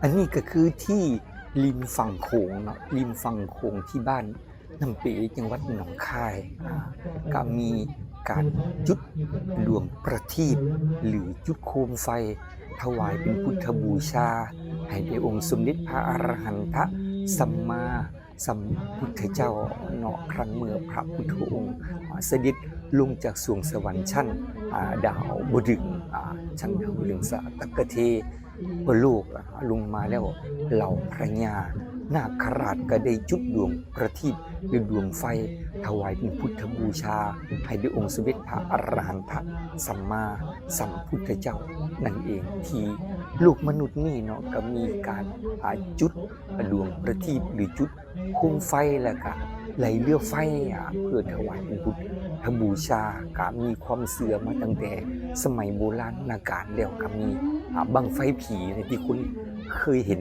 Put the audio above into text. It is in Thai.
อันนี้ก็คือที่ริมฝั่งโขงเนาะริมฝั่งโขงที่บ้านน้ำเปีจังหวัดหนองคายก็มีการจุดดวงประทีปหรือจุดโคมไฟ ถวายเป็นพุทธบูชา ให้ในองค์สมเด็จพระอรหันตสัมมาสัมพุทธเจ้าเนาะครั้งเมื่อพระพุทธองค์เสด็จลงจากสวงสวรรค์ชั้นดาวบดึงชั้นดาวบดึงสะตะกะเท บนโลกอะลงมาแล้วเหล่าพระญานาคราชก็ได้จุดดวงประทีปหรือดวงไฟ ถวายเป็นพุทธบูชา ให้ด้วยองค์สมเด็จพระอรหันตสัมมาสัมพุทธเจ้านั่นเองที่ลูกมนุษย์นี่เนาะก็มีการอาจุดดวงประทีปหรือจุดโคมไฟแล้วก็ไหลเรือไฟเพื่อถวายเป็นพุทธบูชาก็มีความเสื่อมาตั้งแต่สมัยโบราณนาการแล้วก็มี บังไฟผีเนี่ยที่คุณเคยเห็น